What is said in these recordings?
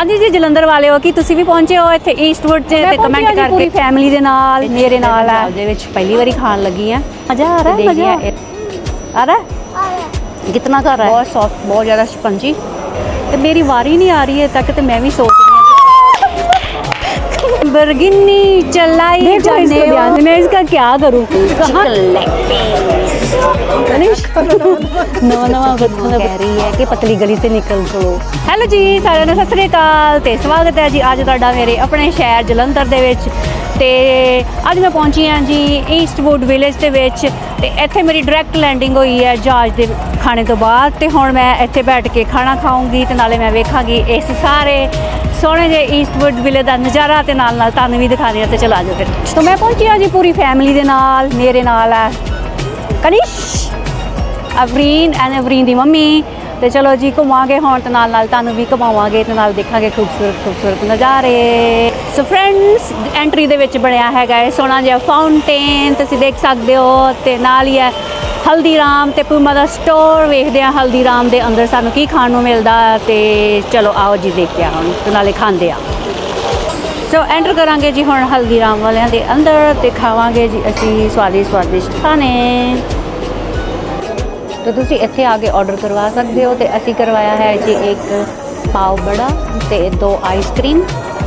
ਹਾਂਜੀ ਜੀ ਜਲੰਧਰ ਵਾਲਿਓ ਕੀ ਤੁਸੀਂ ਵੀ ਪਹੁੰਚੇ ਹੋ ਇੱਥੇ ਈਸਟਵੁੱਡ 'ਚ ਤੇ ਕਮੈਂਟ ਕਰਕੇ ਪੂਰੀ ਫੈਮਿਲੀ ਦੇ ਨਾਲ ਮੇਰੇ ਨਾਲ ਹੈ ਦੇ ਵਿੱਚ ਪਹਿਲੀ ਵਾਰੀ ਖਾਣ ਲੱਗੀ ਆ ਮਜ਼ਾ ਆ ਰਿਹਾ ਹੈ ਮਜ਼ਾ ਆ ਰਿਹਾ ਹੈ ਕਿਤਨਾ ਕਰ ਰਹਾ ਹੈ ਬਹੁਤ ਸੌਫਟ ਬਹੁਤ ਜ਼ਿਆਦਾ ਸਪੰਜੀ ਤੇ ਮੇਰੀ ਵਾਰੀ ਨਹੀਂ ਆ ਰਹੀ ਹੈ ਤੱਕ ਤੇ ਮੈਂ ਵੀ ਸੋਚ ਰਹੀ हूँ बरगिनी चलाई जाने वाली मैं इसका क्या करूँ कहाँ ਹੈਲੋ ਜੀ ਸਾਰਿਆਂ ਨੂੰ ਸਤਿ ਸ੍ਰੀ ਅਕਾਲ ਤੇ ਸਵਾਗਤ ਹੈ ਜੀ ਅੱਜ ਤੁਹਾਡਾ ਮੇਰੇ ਆਪਣੇ ਸ਼ਹਿਰ ਜਲੰਧਰ ਦੇ ਵਿੱਚ। ਤੇ ਅੱਜ ਮੈਂ ਪਹੁੰਚੀ ਹਾਂ ਜੀ ਈਸਟਵੁੱਡ ਵਿਲੇਜ ਦੇ ਵਿੱਚ ਤੇ ਇੱਥੇ ਮੇਰੀ ਡਾਇਰੈਕਟ ਲੈਂਡਿੰਗ ਹੋਈ ਹੈ ਜਹਾਜ਼ ਦੇ ਖਾਣੇ ਤੋਂ ਬਾਅਦ ਤੇ ਹੁਣ ਮੈਂ ਇੱਥੇ ਬੈਠ ਕੇ ਖਾਣਾ ਖਾਉਂਗੀ ਤੇ ਨਾਲੇ ਮੈਂ ਵੇਖਾਂਗੀ ਇਸ ਸਾਰੇ ਸੋਹਣੇ ਜੇ ਈਸਟਵੁੱਡ ਵਿਲੇ ਦਾ ਨਜ਼ਾਰਾ ਤੇ ਨਾਲ ਨਾਲ ਤੁਹਾਨੂੰ ਵੀ ਦਿਖਾਣੇ ਤੇ ਚਲਾ ਜਾਓ ਫਿਰ। ਮੈਂ ਪਹੁੰਚੀ ਹਾਂ ਜੀ ਪੂਰੀ ਫੈਮਿਲੀ ਦੇ ਨਾਲ ਮੇਰੇ ਨਾਲ ਹੈ। ਕਨਿਸ਼ ਅਵਰੀਨ ਐਂਡ ਅਵਰੀਨ ਦੀ ਮੰਮੀ। ਤੇ ਚਲੋ ਜੀ ਘੁਮਾਵਾਂਗੇ ਹੁਣ ਤੇ ਨਾਲ ਨਾਲ ਤੁਹਾਨੂੰ ਵੀ ਘੁਮਾਵਾਂਗੇ ਤੇ ਨਾਲ ਦੇਖਾਂਗੇ ਖੂਬਸੂਰਤ ਖੂਬਸੂਰਤ ਨਜ਼ਾਰੇ। ਸੋ ਫਰੈਂਡਸ ਐਂਟਰੀ ਦੇ ਵਿੱਚ ਬਣਿਆ ਹੈਗਾ ਇਹ ਸੋਹਣਾ ਜਿਹਾ ਫਾਊਂਟੇਨ ਤੁਸੀਂ ਦੇਖ ਸਕਦੇ ਹੋ ਤੇ ਨਾਲ ਹੀ ਹੈ ਹਲਦੀਰਾਮ ਤੇ ਪੂਮਾ ਦਾ ਸਟੋਰ ਵੇਖਦੇ ਆ ਹਲਦੀਰਾਮ ਦੇ ਅੰਦਰ ਸਾਨੂੰ ਕੀ ਖਾਣ ਨੂੰ ਮਿਲਦਾ ਤੇ ਚਲੋ ਆਓ ਜੀ, ਦੇਖਦੇ ਆ ਹੁਣ ਤੇ ਨਾਲੇ ਖਾਂਦੇ ਆ ਸੋ ਐਂਟਰ ਕਰਾਂਗੇ ਜੀ ਹੁਣ ਹਲਦੀਰਾਮ ਵਾਲਿਆਂ ਦੇ ਅੰਦਰ ਤੇ ਖਾਵਾਂਗੇ ਜੀ ਅਸੀਂ ਸਵਾਦੀ ਸਵਾਦਿਸ਼ਟ ਖਾਣੇ। ਤਾਂ ਤੁਸੀਂ ਇੱਥੇ ਆ ਕੇ ਆਰਡਰ ਕਰਵਾ ਸਕਦੇ ਹੋ ਤੇ ਅਸੀਂ ਕਰਵਾਇਆ ਹੈ ਜੀ ਇੱਕ ਪਾਓ ਬੜਾ ਤੇ ਦੋ ਆਈਸਕ੍ਰੀਮ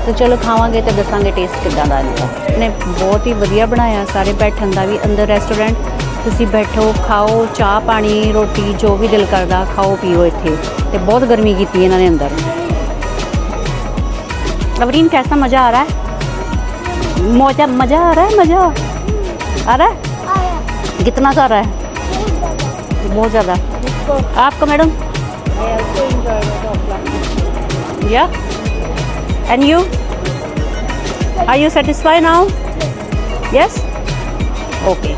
ਤੇ ਚਲੋ ਖਾਵਾਂਗੇ ਤੇ ਦੱਸਾਂਗੇ ਟੇਸਟ ਕਿੱਦਾਂ ਦਾ ਇਹਦਾ ਨੇ ਬਹੁਤ ਹੀ ਵਧੀਆ ਬਣਾਇਆ, ਸਾਰੇ ਬੈਠਣ ਦਾ ਵੀ ਅੰਦਰ ਰੈਸਟੋਰੈਂਟ ਤੁਸੀਂ ਬੈਠੋ, ਖਾਓ, ਚਾਹ ਪਾਣੀ, ਰੋਟੀ, ਜੋ ਵੀ ਦਿਲ ਕਰਦਾ, ਖਾਓ, ਪੀਓ ਇੱਥੇ। ਤੇ ਬਹੁਤ ਗਰਮੀ ਕੀਤੀ ਇਹਨਾਂ ਨੇ ਅੰਦਰ। लवरीन कैसा मज़ा आ रहा है? मौजा मज़ा आ रहा है मज़ा? आ रहा है? कितना सा आ रहा है? बहुत ज़्यादा। आपका मैडम? या? And you are you satisfy now yes okay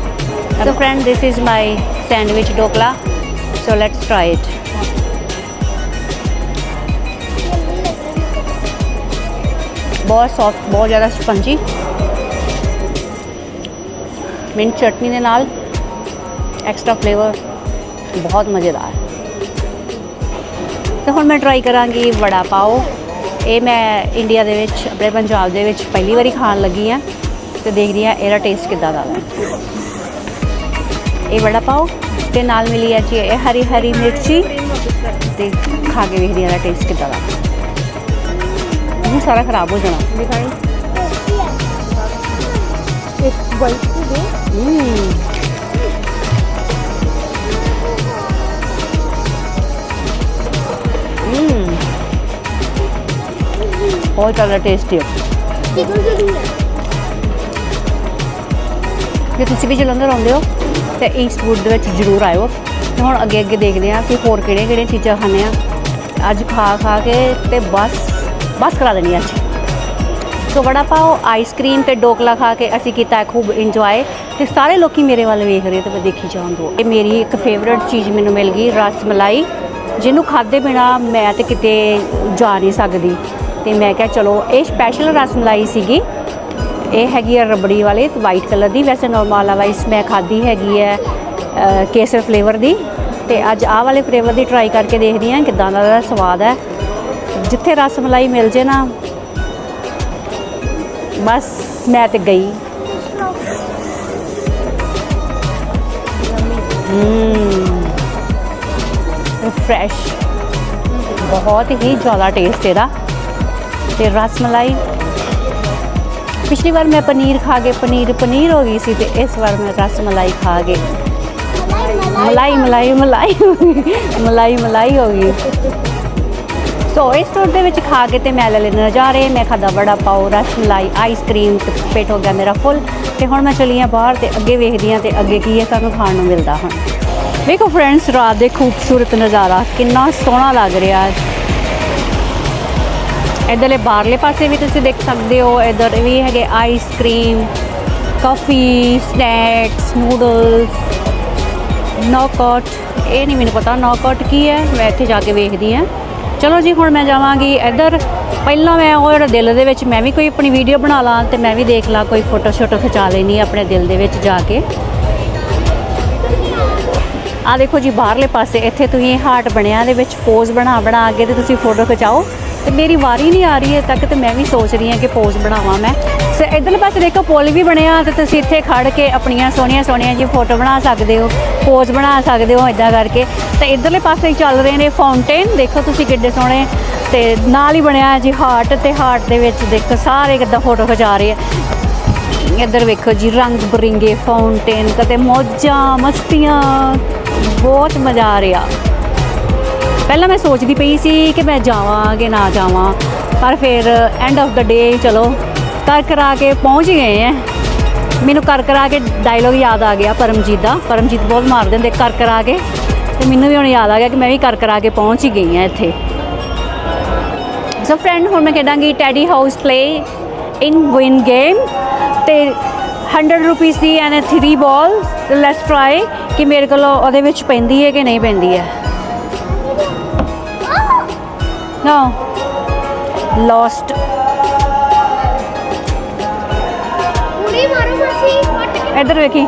so friend this is my sandwich dokla so let's try it. ਬਹੁਤ ਸੌਫਟ ਬਹੁਤ ਜ਼ਿਆਦਾ ਸਪੰਜੀ। ਮਿੰਟ ਚਟਨੀ ਦੇ ਨਾਲ ਐਕਸਟਰਾ ਫਲੇਵਰ ਬਹੁਤ ਮਜ਼ੇਦਾਰ। ਤੇ ਹੁਣ ਮੈਂ ਟਰਾਈ ਕਰਾਂਗੀ ਵੜਾ ਪਾਓ। ਇਹ ਮੈਂ ਇੰਡੀਆ ਦੇ ਵਿੱਚ, ਆਪਣੇ ਪੰਜਾਬ ਦੇ ਵਿੱਚ ਪਹਿਲੀ ਵਾਰੀ ਖਾਣ ਲੱਗੀ ਆ ਤੇ ਦੇਖਦੀ ਆ ਇਹਦਾ ਟੇਸਟ ਕਿੱਦਾਂ ਦਾ ਹੈ। ਇਹ ਵੜਾ ਪਾਓ ਤੇ ਨਾਲ ਮਿਲੀ ਆ ਜੀ ਇਹ ਹਰੀ ਹਰੀ ਮਿਰਚੀ। ਤੇ ਖਾ ਕੇ ਵੇਖਦੀ ਆ ਇਹਦਾ ਟੇਸਟ ਕਿੱਦਾਂ ਦਾ ਵੀ ਸਾਰਾ ਖਰਾਬ ਹੋ ਜਾਣਾ। ਬਹੁਤ ਜ਼ਿਆਦਾ ਟੇਸਟੀ ਹੈ? ਜੇ ਤੁਸੀਂ ਵੀ ਜਲੰਧਰ ਆਉਂਦੇ ਹੋ ਤਾਂ ਇਸ ਫੂਡ ਦੇ ਵਿੱਚ ਜ਼ਰੂਰ ਆਇਓ। ਤੇ ਹੁਣ ਅੱਗੇ ਅੱਗੇ ਦੇਖਦੇ ਹਾਂ ਕਿ ਹੋਰ ਕਿਹੜੀਆਂ ਕਿਹੜੀਆਂ ਚੀਜ਼ਾਂ ਖਾਣੇ ਆ ਅੱਜ ਖਾ ਖਾ ਕੇ ਤੇ ਬਸ। ਬਸ ਕਰਾ ਦੇਣੀ ਅੱਜ ਸੋ ਵੜਾ ਪਾਓ ਆਈਸਕ੍ਰੀਮ ਤੇ ਡੋਕਲਾ ਖਾ ਕੇ ਅਸੀਂ ਕੀਤਾ, ਖੂਬ ਇੰਜੋਏ ਤੇ ਸਾਰੇ ਲੋਕੀ ਮੇਰੇ ਵੱਲ ਵੇਖ ਰਹੇ ਤੇ ਮੈਂ ਦੇਖੀ ਜਾਣ ਦੋ। ਇਹ ਮੇਰੀ ਇੱਕ ਫੇਵਰਿਟ ਚੀਜ਼ ਮੈਨੂੰ ਮਿਲ ਗਈ, ਰਸ ਮਲਾਈ। ਜਿਹਨੂੰ ਖਾਦੇ ਬਿਨਾ ਮੈਂ ਤੇ ਕਿਤੇ ਜਾ ਨਹੀਂ ਸਕਦੀ। ਤੇ ਮੈਂ ਕਿਹਾ, ਚਲੋ, ਇਹ ਸਪੈਸ਼ਲ ਰਸ ਮਲਾਈ ਸੀਗੀ। ਇਹ ਹੈਗੀ ਹੈ ਰਬੜੀ ਵਾਲੇ ਵਾਈਟ ਕਲਰ ਦੀ। ਵੈਸੇ ਨਾਰਮਲ ਵਾਈਸ ਮੈਂ ਖਾਦੀ ਹੈਗੀ ਹੈ ਕੇਸਰ ਫਲੇਵਰ ਦੀ। ਤੇ ਅੱਜ ਆਹ ਵਾਲੇ ਫਲੇਵਰ ਦੀ ਟਰਾਈ ਕਰਕੇ ਦੇਖਦੀ ਹਾਂ ਕਿਦਾਂ ਦਾ ਇਹਦਾ ਸਵਾਦ ਹੈ। ਜਿੱਥੇ ਰਸ ਮਲਾਈ ਮਿਲ ਜੇ ਨਾ, ਬਸ ਮੈਂ ਤੇ ਗਈ। ਫਰੈਸ਼ ਬਹੁਤ ਹੀ ਜ਼ਿਆਦਾ ਟੇਸਟ ਇਹਦਾ। ਤੇ ਰਸ ਮਲਾਈ। ਪਿਛਲੀ ਵਾਰ ਮੈਂ ਪਨੀਰ ਖਾ ਕੇ, ਪਨੀਰ ਪਨੀਰ ਹੋ ਗਈ ਸੀ ਤੇ ਇਸ ਵਾਰ ਮੈਂ ਰਸ ਮਲਾਈ ਖਾ ਕੇ। ਮਲਾਈ ਮਲਾਈ ਮਲਾਈ। ਮਲਾਈ ਮਲਾਈ ਹੋ ਗਈ। ਸੋ ਇਸ ਸਟੋਰ ਦੇ ਵਿੱਚ ਖਾ ਕੇ ਤੇ ਮੈਂ ਲੈ ਲੈਣਾ ਰਹੇ, ਮੈਂ ਖਾਦਾ ਵੜਾ ਪਾਓ, ਰਸ ਮਲਾਈ ਆਈਸਕ੍ਰੀਮ ਤੇ ਪੇਟ ਹੋ ਗਿਆ ਮੇਰਾ ਫੁੱਲ ਤੇ ਹੁਣ ਮੈਂ ਚਲੀ ਹਾਂ ਬਾਹਰ ਤੇ ਅੱਗੇ ਵੇਖਦੀ ਹਾਂ ਤੇ ਅੱਗੇ ਕੀ ਹੈ ਸਾਨੂੰ ਖਾਣ ਨੂੰ ਮਿਲਦਾ ਹੁਣ। ਵੇਖੋ ਫਰੈਂਡਸ ਰਾਤ ਦੇ ਖੂਬਸੂਰਤ ਨਜ਼ਾਰਾ, ਕਿੰਨਾ ਸੋਹਣਾ ਲੱਗ ਰਿਹਾ ਹੈ। ਇਧਰਲੇ ਬਾਹਰਲੇ ਪਾਸੇ ਵੀ ਤੁਸੀਂ ਦੇਖ ਸਕਦੇ ਹੋ, ਇਧਰ ਵੀ ਹੈਗੇ ice cream coffee snacks noodles ਨੌਕਟ ਇਹ ਨਹੀਂ ਮੈਨੂੰ ਪਤਾ ਨੌਕਟ ਕੀ ਹੈ, ਮੈਂ ਇੱਥੇ ਜਾ ਕੇ ਵੇਖਦੀ ਹਾਂ। ਚਲੋ ਜੀ, ਹੁਣ ਮੈਂ ਜਾਵਾਂਗੀ ਇੱਧਰ। ਪਹਿਲਾਂ ਮੈਂ ਉਹ ਜਿਹੜਾ ਦਿਲ ਦੇ ਵਿੱਚ ਮੈਂ ਵੀ ਕੋਈ ਆਪਣੀ ਵੀਡੀਓ ਬਣਾ ਲਾਂ ਤੇ ਮੈਂ ਵੀ ਦੇਖ ਲਾਂ, ਕੋਈ ਫੋਟੋ ਸ਼ੋਟੋ ਖਿਚਾ ਲੈਣੀ ਆਪਣੇ ਦਿਲ ਦੇ ਵਿੱਚ ਜਾ ਕੇ। ਆ ਦੇਖੋ ਜੀ, ਬਾਹਰਲੇ ਪਾਸੇ ਇੱਥੇ ਤੁਸੀਂ ਹਾਰਟ ਬਣਿਆ ਦੇ ਵਿੱਚ ਪੋਜ਼ ਬਣਾ ਬਣਾ ਕੇ ਤੇ ਤੁਸੀਂ ਫੋਟੋ ਖਿਚਾਓ। ਤੇ ਮੇਰੀ ਵਾਰੀ ਨਹੀਂ ਆ ਰਹੀ ਹੈ ਤੱਕ ਤੇ ਮੈਂ ਵੀ ਸੋਚ ਰਹੀ ਹਾਂ ਕਿ ਪੋਜ਼ ਬਣਾਵਾਂ ਮੈਂ। ਤੇ ਇਧਰਲੇ ਪਾਸੇ ਦੇਖੋ ਪੁਲ ਵੀ ਬਣਿਆ ਤੇ ਤੁਸੀਂ ਇੱਥੇ ਖੜ ਕੇ ਆਪਣੀਆਂ ਸੋਹਣੀਆਂ ਸੋਹਣੀਆਂ ਜੀ ਫੋਟੋ ਬਣਾ ਸਕਦੇ ਹੋ ਪੋਜ਼ ਬਣਾ ਸਕਦੇ ਹੋ ਇਦਾਂ ਕਰਕੇ। ਤੇ ਇਧਰਲੇ ਪਾਸੇ ਚੱਲ ਰਹੇ ਨੇ ਫਾਊਂਟੇਨ ਦੇਖੋ ਤੁਸੀਂ ਕਿੱਡੇ ਸੋਹਣੇ। ਤੇ ਨਾਲ ਹੀ ਬਣਿਆ ਜੀ ਹਾਰਟ ਤੇ ਹਾਰਟ ਦੇ ਵਿੱਚ ਦੇਖੋ ਸਾਰੇ ਕਿੱਦਾਂ ਫੋਟੋ ਖਿਚਾ ਰਹੇ ਆ। ਇੱਧਰ ਵੇਖੋ ਜੀ ਰੰਗ ਬਰਿੰਗੇ ਫਾਊਂਟੇਨ ਕਦੇ ਮੌਜਾਂ ਮਸਤੀਆਂ, ਬਹੁਤ ਮਜ਼ਾ ਆ ਰਿਹਾ। ਪਹਿਲਾਂ ਮੈਂ ਸੋਚਦੀ ਪਈ ਸੀ ਕਿ ਮੈਂ ਜਾਵਾਂ ਕਿ ਨਾ ਜਾਵਾਂ, ਪਰ ਫਿਰ ਐਂਡ ਆਫ ਦਾ ਡੇ ਚਲੋ ਕਰ ਕਰਾ ਕੇ ਪਹੁੰਚ ਗਏ ਹੈ ਮੈਨੂੰ ਕਰ ਕਰਾ ਕੇ ਡਾਇਲੋਗ ਯਾਦ ਆ ਗਿਆ ਪਰਮਜੀਤ ਦਾ। ਪਰਮਜੀਤ ਬਹੁਤ ਮਾਰ ਦਿੰਦੇ ਕਰ ਕਰਾ ਕੇ। ਤੇ ਮੈਨੂੰ ਵੀ ਹੁਣ ਯਾਦ ਆ ਗਿਆ ਕਿ ਮੈਂ ਵੀ ਕਰ ਕਰਾ ਕੇ ਪਹੁੰਚ ਹੀ ਗਈ ਹਾਂ ਇੱਥੇ। ਸੋ ਫਰੈਂਡ ਹੁਣ ਮੈਂ ਖੇਡਾਂਗੀ teddy house play in win game ਤੇ 100 ਰੁਪੀਸ ਦੀ ਐਂਡ 3 ਬਾਲ ਲੈਟਸ ਟਰਾਈ ਕਿ ਮੇਰੇ ਕੋਲ ਉਹਦੇ ਵਿੱਚ ਪੈਂਦੀ ਹੈ ਕਿ ਨਹੀਂ ਪੈਂਦੀ ਹੈ। No. Lost. इधर देखी।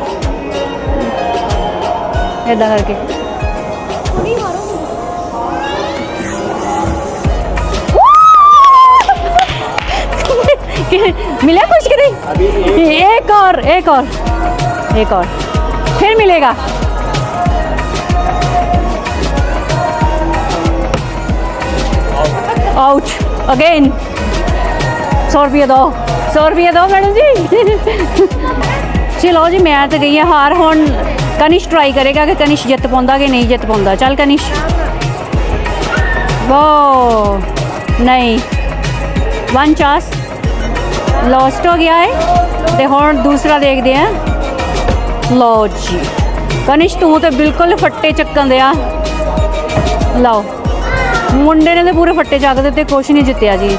इदा करके। मिला कुछ कि नहीं। एक और एक और एक और। फिर मिलेगा। ਆਊਟ ਅਗੇਨ 100 ਰੁਪਏ ਦੋ 100 ਰੁਪਏ ਦੋ ਮੈਡਮ ਜੀ ਚਲੋ ਜੀ ਮੈਂ ਤਾਂ ਗਈ ਆ ਹਾਰ ਹੁਣ ਕਨਿਸ਼ ਟਰਾਈ ਕਰੇਗਾ ਕਿ ਕਨਿਸ਼ ਜਿੱਤ ਪਾਉਂਦਾ ਕਿ ਨਹੀਂ ਜਿੱਤ ਪਾਉਂਦਾ ਚੱਲ ਕਨਿਸ਼ ਵੋ ਨਹੀਂ ਵਨ ਚਾਸ ਲੋਸਟ ਹੋ ਗਿਆ ਹੈ ਤੇ ਹੁਣ ਦੂਸਰਾ ਦੇਖਦੇ ਆ ਲੋ ਜੀ ਕਨਿਸ਼ ਤੂੰ ਤੇ ਬਿਲਕੁਲ ਫੱਟੇ ਚੱਕਣ ਦੇ ਆ ਲਓ ਮੁੰਡੇ ਨੇ ਤਾਂ ਪੂਰੇ ਫੱਟੇ ਚੱਕ ਦਿੱਤੇ ਕੁਛ ਨਹੀਂ ਜਿੱਤਿਆ ਜੀ।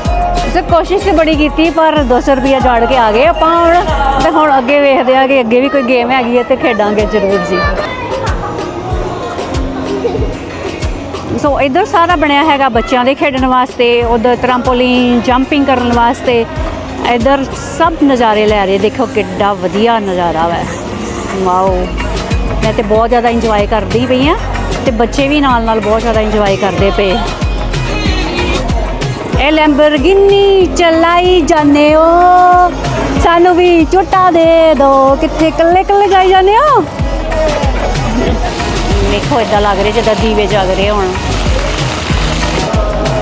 ਸਰ ਕੋਸ਼ਿਸ਼ ਤੇ ਬੜੀ ਕੀਤੀ, ਪਰ 200 ਰੁਪਇਆ ਜਾੜ ਕੇ ਆ ਗਏ। ਆਪਾਂ ਹੁਣ ਤੇ ਹੁਣ ਅੱਗੇ ਵੇਖਦੇ ਆ ਕਿ ਅੱਗੇ ਵੀ ਕੋਈ ਗੇਮ ਹੈਗੀ ਹੈ ਤੇ ਖੇਡਾਂਗੇ ਜ਼ਰੂਰ ਜੀ। ਸੋ ਇਧਰ ਸਾਰਾ ਬਣਿਆ ਹੈਗਾ ਬੱਚਿਆਂ ਦੇ ਖੇਡਣ ਵਾਸਤੇ, ਉਧਰ ਟਰੰਪੋਲਿਨ ਜੰਪਿੰਗ ਕਰਨ ਵਾਸਤੇ। ਇਧਰ ਸਭ ਨਜ਼ਾਰੇ ਲੈ ਰਹੇ, ਦੇਖੋ ਕਿੱਡਾ ਵਧੀਆ ਨਜ਼ਾਰਾ ਵਾ। ਵਾਓ ਮੈਂ ਤੇ ਬਹੁਤ ਜ਼ਿਆਦਾ ਇੰਜੋਏ ਕਰਦੀ ਪਈ ਆ ਤੇ ਬੱਚੇ ਵੀ ਨਾਲ ਨਾਲ ਬਹੁਤ ਜ਼ਿਆਦਾ ਇੰਜੋਏ ਕਰਦੇ ਪਏ। ਇਹ ਲੈਂਬਰਗਿਨੀ ਚਲਾਈ ਜਾਂਦੇ ਹੋ। ਸਾਨੂੰ ਵੀ ਝੋਟਾ ਦੇ ਦੋ। ਕਿੱਥੇ ਇਕੱਲੇ ਇਕੱਲੇ ਜਾਈ ਜਾਂਦੇ ਹੋ? ਦੇਖੋ ਇਦਾਂ ਲੱਗ ਰਿਹਾ ਜਿੱਦਾਂ ਦੀਵੇ ਜਗ ਰਹੇ ਹੋਣ।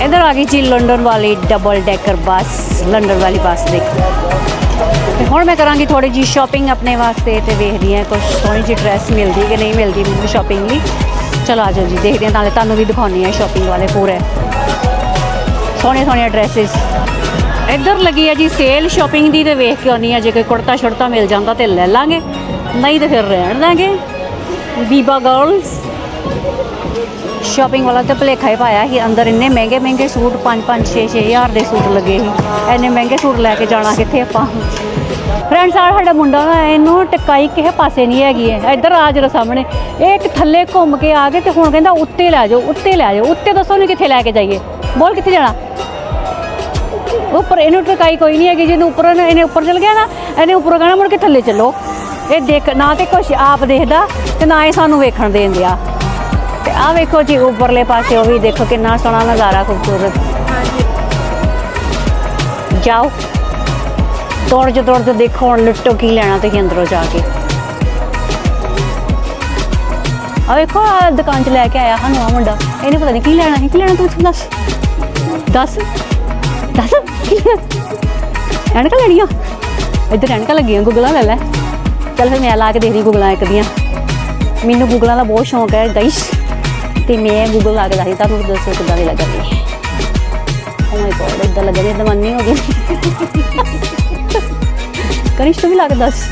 ਇਧਰ ਆ ਗਈ ਜੀ ਲੰਡਨ ਵਾਲੀ ਡਬਲ ਡੈਕਰ ਬੱਸ। ਲੰਡਨ ਵਾਲੀ ਬੱਸ ਦੇਖੋ। ਹੁਣ ਮੈਂ ਕਰਾਂਗੀ ਥੋੜੀ ਜੀ ਸ਼ਾਪਿੰਗ ਆਪਣੇ ਵਾਸਤੇ ਤੇ ਵੇਖਦੀ ਹਾਂ ਕੁਝ ਸੋਹਣੀ ਜੀ ਡਰੈਸ ਮਿਲਦੀ ਕਿ ਨਹੀਂ ਮਿਲਦੀ ਮੈਨੂੰ ਸ਼ਾਪਿੰਗ ਲਈ। ਚਲੋ ਆ ਜਾਓ ਜੀ, ਦੇਖਦੇ ਹਾਂ, ਨਾਲੇ ਤੁਹਾਨੂੰ ਵੀ ਦਿਖਾਉਣੀ ਹੈ ਸ਼ਾਪਿੰਗ ਵਾਲੇ ਪੂਰੇ। ਸੋਹਣੇ ਸੋਹਣੀਆਂ ਡਰੈਸਸ ਇੱਧਰ ਲੱਗੀ ਹੈ ਜੀ ਸੇਲ ਸ਼ਾਪਿੰਗ ਦੀ ਤੇ ਵੇਖ ਕੇ ਆਉਣੀ ਹੈ, ਜੇ ਕੋਈ ਕੁੜਤਾ ਛੁੜਤਾ ਮਿਲ ਜਾਂਦਾ ਤੇ ਲੈ ਲਾਂਗੇ, ਨਹੀਂ ਤੇ ਫਿਰ ਰਹਿਣ ਦਾਂਗੇ। ਬੀਬਾ ਗਰਲਸ ਸ਼ਾਪਿੰਗ ਵਾਲਾ ਤੇ ਭਲੇਖਾ ਹੀ ਪਾਇਆ ਸੀ। ਅੰਦਰ ਇੰਨੇ ਮਹਿੰਗੇ ਮਹਿੰਗੇ ਸੂਟ 5 5 6 6 ਹਜ਼ਾਰ ਦੇ ਸੂਟ ਲੱਗੇ ਸੀ। ਇੰਨੇ ਮਹਿੰਗੇ ਸੂਟ ਲੈ ਕੇ ਜਾਣਾ ਕਿੱਥੇ ਆਪਾਂ? ਫਰੈਂਡਸ ਆ ਸਾਡਾ ਮੁੰਡਾ ਨਾ, ਇਹਨੂੰ ਟਕਾਈ ਕਿਸੇ ਪਾਸੇ ਨਹੀਂ ਹੈਗੀ ਹੈ ਇੱਧਰ ਆ ਜਰਾ ਸਾਹਮਣੇ। ਇਹ ਇੱਕ ਥੱਲੇ ਘੁੰਮ ਕੇ ਆ ਗਏ ਤੇ ਹੁਣ ਕਹਿੰਦਾ, ਉੱਤੇ ਲੈ ਜਾਓ, ਉੱਤੇ ਲੈ ਜਾਓ। ਉੱਤੇ ਦੱਸੋ ਨੂੰ ਕਿੱਥੇ ਲੈ ਕੇ ਜਾਈਏ। ਬੋਲ ਕਿੱਥੇ ਜਾਣਾ? ਉੱਪਰ ਇਹਨੂੰ ਟਕਾਈ ਕੋਈ ਨਹੀਂ ਹੈਗੀ, ਜਿਹਨੂੰ ਉੱਪਰ ਇਹਨੇ ਉੱਪਰ ਚਲ ਗਿਆ ਨਾ, ਇਹਨੇ ਉੱਪਰ ਕਹਿਣਾ, ਮੁੜ ਕੇ ਥੱਲੇ ਚੱਲੋ। ਇਹ ਦੇਖ, ਨਾ ਤੇ ਕੁਛ ਆਪ ਦੇਖਦਾ ਤੇ ਨਾ ਇਹ ਸਾਨੂੰ ਵੇਖਣ ਦੇਣ ਦਿਆ। ਆ ਵੇਖੋ ਜੀ, ਉੱਪਰਲੇ ਪਾਸੇ ਉਹ ਵੀ ਦੇਖੋ ਕਿੰਨਾ ਸੋਹਣਾ ਨਜ਼ਾਰਾ ਖੂਬਸੂਰਤ। ਜਾਓ। ਦੌੜ ਜੋ ਦੌੜ ਜੋ ਦੇਖੋ ਹੁਣ ਲੁੱਟੋ ਕੀ ਲੈਣਾ ਤੁਸੀਂ ਅੰਦਰੋਂ ਜਾ ਕੇ। ਆ ਵੇਖੋ ਆ ਦੁਕਾਨ 'ਚ ਲੈ ਕੇ ਆਇਆ ਸਾਨੂੰ ਆ ਮੁੰਡਾ। ਇਹਨੇ ਪਤਾ ਨਹੀਂ ਕੀ ਲੈਣਾ ਹੈ ਕੀ ਲੈਣਾ ਤੂੰ ਦੱਸ। ਦੱਸ। ਦੱਸ। ਐਨਕਾਂ ਲੈਣੀਆਂ? ਇੱਧਰ ਐਨਕਾਂ ਲੱਗੀਆਂ, ਗੁਗਲਾਂ ਲੈ ਲੈ। ਚੱਲ ਫਿਰ ਮੈਂ ਲਾ ਕੇ ਦੇਖਦੀ ਗੁਗਲਾਂ ਇੱਕ ਦੀਆਂ। ਮੈਨੂੰ ਗੂਗਲਾਂ ਦਾ ਬਹੁਤ ਸ਼ੌਂਕ ਹੈ, ਗਾਇਸ। ਤੇ ਮੈਂ ਗੂਗਲ ਲਾ ਕੇ ਦੱਸਦੀ ਤੁਹਾਨੂੰ ਦੱਸੋ ਕਿੱਦਾਂ ਦੀ ਲੱਗਦੀ ਓ ਮਾਈ ਗੋਡ ਇਦਾਂ ਲੱਗਦੀ ਦਵਾਨੀ ਹੋ ਗਈ ਕਰਿਸ਼ ਤੂੰ ਵੀ ਲਾ ਕੇ ਦੱਸ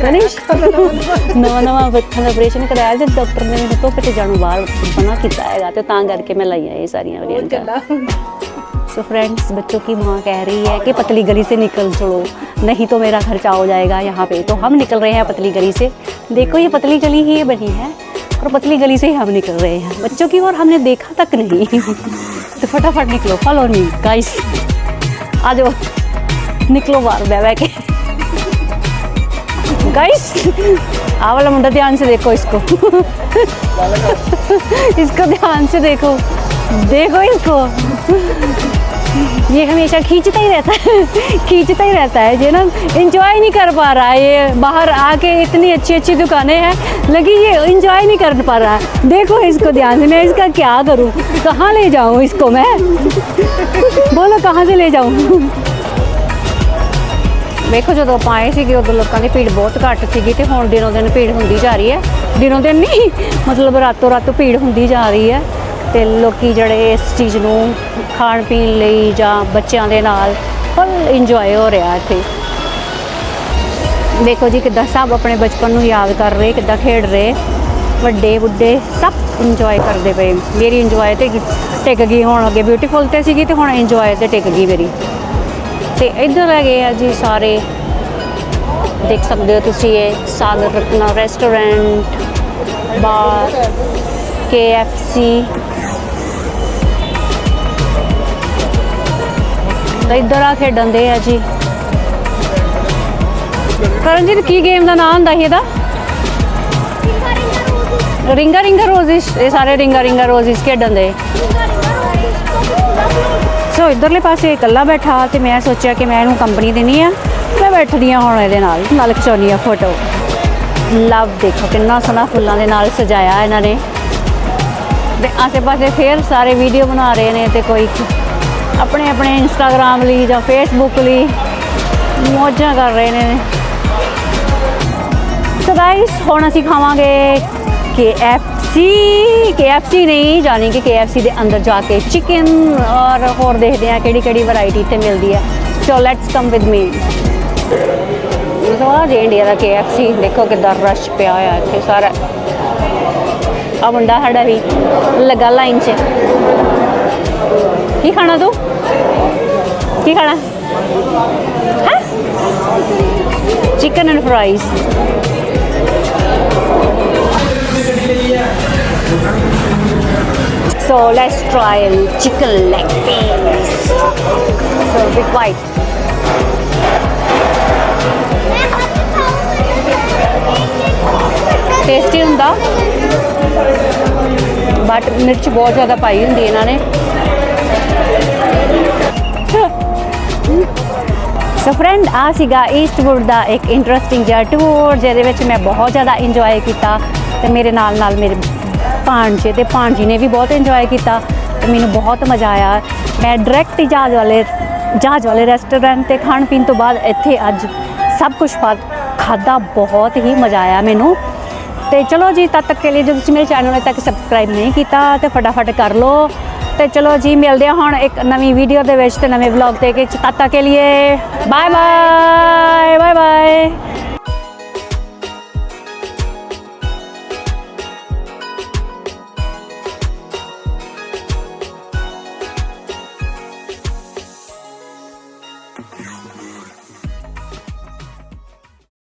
ਕਰਿਸ਼ ਨਵਾਂ ਨਵਾਂ ਬੱਚਾ ਦਾ ਆਪਰੇਸ਼ਨ ਕਰਾਇਆ ਤੇ ਡਾਕਟਰ ਨੇ ਮੈਨੂੰ ਧੁੱਪ 'ਚ ਜਾਣੂ ਬਾਹਰ ਬਣਾ ਕੀਤਾ ਹੈਗਾ ਤੇ ਤਾਂ ਕਰਕੇ ਮੈਂ ਲਈ ਆਈ ਇਹ ਸਾਰੀਆਂ ਵੀਡੀਓ सो फ्रेंड्स बच्चों की माँ कह रही है कि पतली गली से निकल चलो नहीं तो मेरा खर्चा हो जाएगा यहाँ पे तो हम निकल रहे हैं पतली गली से देखो ये पतली गली ही बनी है और पतली गली से ही हम निकल रहे हैं। बच्चों की ओर हमने देखा तक नहीं। तो फटाफट निकलो फॉलो मी गाइस आ जाओ। निकलो बाहर बह बह के। गाइस आ वाला मुंडा ध्यान से देखो इसको। इसको ध्यान से देखो। देखो इसको। ये हमेशा खींचता ही रहता है खींचता ही रहता है ये ना इंजॉय नहीं कर पा रहा है ये बाहर आके इतनी अच्छी अच्छी दुकानें हैं लगी ये इंजॉय नहीं कर पा रहा है देखो इसको ध्यान से मैं इसका क्या करूँ कहाँ ले जाऊँ इसको मैं बोलो कहाँ से ले जाऊँ ਵੇਖੋ ਜਦੋਂ ਆਪਾਂ ਆਏ ਸੀਗੇ ਉਦੋਂ ਲੋਕਾਂ ਦੀ ਭੀੜ ਬਹੁਤ ਘੱਟ ਸੀਗੀ ਤੇ ਹੁਣ ਦਿਨੋਂ ਦਿਨ ਭੀੜ ਹੁੰਦੀ ਜਾ ਰਹੀ ਹੈ ਦਿਨੋਂ ਦਿਨ ਨਹੀਂ ਮਤਲਬ ਰਾਤੋਂ ਰਾਤ ਭੀੜ ਹੁੰਦੀ ਜਾ ਰਹੀ ਹੈ ਤੇ ਲੋਕੀ ਜਿਹੜੇ ਇਸ ਚੀਜ਼ ਨੂੰ ਖਾਣ ਪੀਣ ਲਈ ਜਾਂ ਬੱਚਿਆਂ ਦੇ ਨਾਲ ਫੁੱਲ ਇੰਜੋਏ ਹੋ ਰਿਹਾ ਇੱਥੇ। ਦੇਖੋ ਜੀ ਕਿੱਦਾਂ ਸਭ ਆਪਣੇ ਬਚਪਨ ਨੂੰ ਯਾਦ ਕਰ ਰਹੇ, ਕਿੱਦਾਂ ਖੇਡ ਰਹੇ। ਵੱਡੇ, ਬੁੱਢੇ ਸਭ ਇੰਜੋਏ ਕਰਦੇ ਪਏ। ਮੇਰੀ ਇੰਜੋਏ ਤੇ ਟਿਕ ਗਈ, ਹੁਣ ਅੱਗੇ ਬਿਊਟੀਫੁਲ ਤੇ ਸੀਗੀ ਤੇ ਹੁਣ ਇੰਜੋਏ ਤੇ ਟਿਕ ਗਈ ਮੇਰੀ। ਤੇ ਇੱਧਰ ਹੈਗੇ ਆ ਜੀ ਸਾਰੇ। ਦੇਖ ਸਕਦੇ ਹੋ ਤੁਸੀਂ ਇਹ Sagar Ratna restaurant bar KFC ਤਾਂ ਇੱਧਰ ਆ ਖੇਡਣ ਦੇ ਆ ਜੀ। ਕਰਨਜੀਤ, ਕੀ ਗੇਮ ਦਾ ਨਾਮ ਹੁੰਦਾ ਸੀ ਇਹਦਾ? ਰਿੰਗਾ ਰਿੰਗਾ ਰੋਜ਼ਿਸ, ਇਹ ਸਾਰੇ ਰਿੰਗਾ ਰਿੰਗਾ ਰੋਜ਼ਿਸ ਖੇਡਣ ਦੇ। ਸੋ ਇਧਰਲੇ ਪਾਸੇ ਇਕੱਲਾ ਬੈਠਾ ਤੇ ਮੈਂ ਸੋਚਿਆ ਕਿ ਮੈਂ ਇਹਨੂੰ ਕੰਪਨੀ ਦੇਣੀ ਆ। ਮੈਂ ਬੈਠਦੀ ਆ ਹੁਣ ਇਹਦੇ ਨਾਲ ਨਾਲ ਖਿਚਾਉਣੀ ਆ ਫੋਟੋ ਲਵ ਦੇਖੋ, ਕਿੰਨਾ ਸੋਹਣਾ ਫੁੱਲਾਂ ਦੇ ਨਾਲ ਸਜਾਇਆ ਇਹਨਾਂ ਨੇ। ਤੇ ਆਸੇ ਪਾਸੇ ਫੇਰ ਸਾਰੇ ਵੀਡੀਓ ਬਣਾ ਰਹੇ ਨੇ ਤੇ ਕੋਈ ਆਪਣੇ ਆਪਣੇ ਇੰਸਟਾਗ੍ਰam ਲਈ ਜਾਂ ਫੇਸਬੁੱਕ ਲਈ ਮੌਜਾਂ ਕਰ ਰਹੇ ਨੇ। ਸੋ ਗਾਇਸ ਹੁਣ ਅਸੀਂ ਖਾਵਾਂਗੇ KFC KFC ਨਹੀਂ, ਜਾਣੀ ਕਿ KFC ਦੇ ਅੰਦਰ ਜਾ ਕੇ ਚਿਕਨ ਔਰ ਹੋਰ ਦੇਖਦੇ ਆ ਕਿਹੜੀ ਕਿਹੜੀ ਵੈਰਾਈਟੀ ਇੱਥੇ ਮਿਲਦੀ ਹੈ। So let's come with me ਸੋ ਆ ਜੇ ਇੰਡੀਆ ਦਾ KFC ਦੇਖੋ ਕਿੱਦਾਂ ਰਸ਼ ਪਿਆ ਹੋਇਆ ਇੱਥੇ ਸਾਰਾ। ਆ ਮੁੰਡਾ ਸਾਡਾ ਵੀ ਲੱਗਾ ਲਾਈਨ 'ਚ। ਕੀ ਖਾਣਾ ਤੂੰ? ਕੀ ਖਾਣਾ ਹੈ chicken and fries So, let's try chicken leg piece. So be quiet. Tasty ਹੁੰਦਾ ਬਟ ਮਿਰਚ ਬਹੁਤ ਜ਼ਿਆਦਾ ਪਾਈ ਹੁੰਦੀ ਹੈ ਇਹਨਾਂ ਨੇ ਸੋ ਫਰੈਂਡ ਆ ਸੀਗਾ ਈਸਟਵੁੱਡ ਦਾ ਇੱਕ ਇੰਟਰਸਟਿੰਗ ਜਿਹਾ ਟੂਰ ਜਿਹਦੇ ਵਿੱਚ ਮੈਂ ਬਹੁਤ ਜ਼ਿਆਦਾ ਇੰਜੋਏ ਕੀਤਾ ਤੇ ਮੇਰੇ ਨਾਲ ਨਾਲ ਮੇਰੇ ਭਾਣਜੇ ਤੇ ਭਾਣਜੀ ਨੇ ਵੀ ਬਹੁਤ ਇੰਜੋਏ ਕੀਤਾ ਤੇ ਮੈਨੂੰ ਬਹੁਤ ਮਜ਼ਾ ਆਇਆ। ਮੈਂ ਡਾਇਰੈਕਟ ਜਹਾਜ਼ ਵਾਲੇ ਜਹਾਜ਼ ਵਾਲੇ ਰੈਸਟੋਰੈਂਟ ਤੇ ਖਾਣ ਪੀਣ ਤੋਂ ਬਾਅਦ ਇੱਥੇ ਅੱਜ ਸਭ ਕੁਝ ਖਾਦਾ ਬਹੁਤ ਹੀ ਮਜ਼ਾ ਆਇਆ ਮੈਨੂੰ। ਤੇ ਚਲੋ ਜੀ, ਤਦ ਤੱਕ ਕੇ ਲਈ ਜੇ ਤੁਸੀਂ ਮੇਰੇ ਚੈਨਲ ਨੂੰ ਤੱਕ ਸਬਸਕ੍ਰਾਈਬ ਨਹੀਂ ਕੀਤਾ, ਤੇ ਫਟਾਫਟ ਕਰ ਲਓ। ਤੇ ਚਲੋ ਜੀ, ਮਿਲਦੇ ਹਾਂ ਹੁਣ ਇੱਕ ਨਵੀਂ ਵੀਡੀਓ ਦੇ ਵਿੱਚ ਤੇ ਨਵੇਂ ਵਲੌਗ ਤੇ ਕਿ ਤਦ ਤੱਕ ਕੇ ਲਈ ਬਾਏ ਬਾਏ ਬਾਏ ਬਾਏ